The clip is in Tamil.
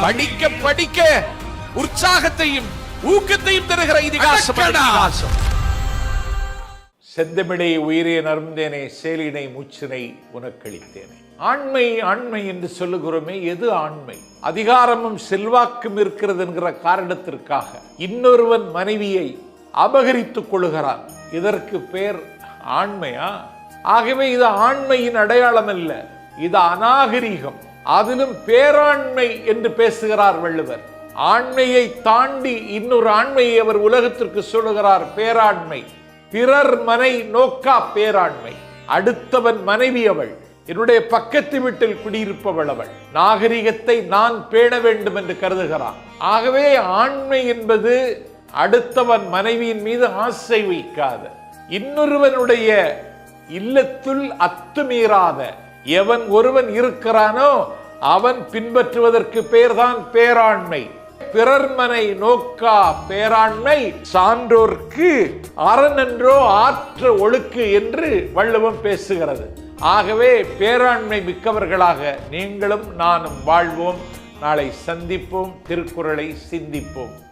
படிக்க படிக்க உற்சாகத்தையும் ஊக்கத்தையும் தருகிற இதிகாசம் செந்தமிழை உயிரே நருந்தேனே சேலினை மூச்சினை உனக்களித்தேனே ஆண்மை ஆண்மை என்று சொல்லுகிறோமே எது ஆண்மை? அதிகாரமும் செல்வாக்கும் இருக்கிறது என்கிற காரணத்திற்காக இன்னொருவன் மனைவியை அபகரித்துக் கொள்கிறான். இதற்கு பேர் ஆண்மையா? ஆகவே இது ஆண்மையின் அடையாளம் அல்ல இது அநாகரிகம். அதிலும் பேராண்மை என்று பேசுகிறார் வள்ளுவர். ஆண்மையை தாண்டி இன்னொரு ஆண்மையை அவர் உலகத்திற்கு சொல்லுகிறார் பேராண்மை. பிறர் மனை நோக்கா பேராண்மை. அடுத்தவன் மனைவி அவள். என்னுடைய பக்கத்து வீட்டில் குடியிருப்பவள் அவள். நாகரிகத்தை நான் பேண வேண்டும் என்று கருதுகிறான். ஆகவே ஆண்மை என்பது அடுத்தவன் மனைவியின் மீது ஆசை வைக்காத இன்னொருவனுடைய இல்லத்துள் அத்துமீறாத எவன் ஒருவன் இருக்கிறானோ அவன் பின்பற்றுவதற்கு பேர்தான் பேராண்மை. பிறர்மனை நோக்கா பேராண்மை சான்றோர்க்கு அறனென்றோ ஆற்ற ஒழுக்கு என்று வள்ளுவம் பேசுகிறது. ஆகவே பேராண்மை மிக்கவர்களாக நீங்களும் நானும் வாழ்வோம். நாளை சந்திப்போம் திருக்குறளை சிந்திப்போம்.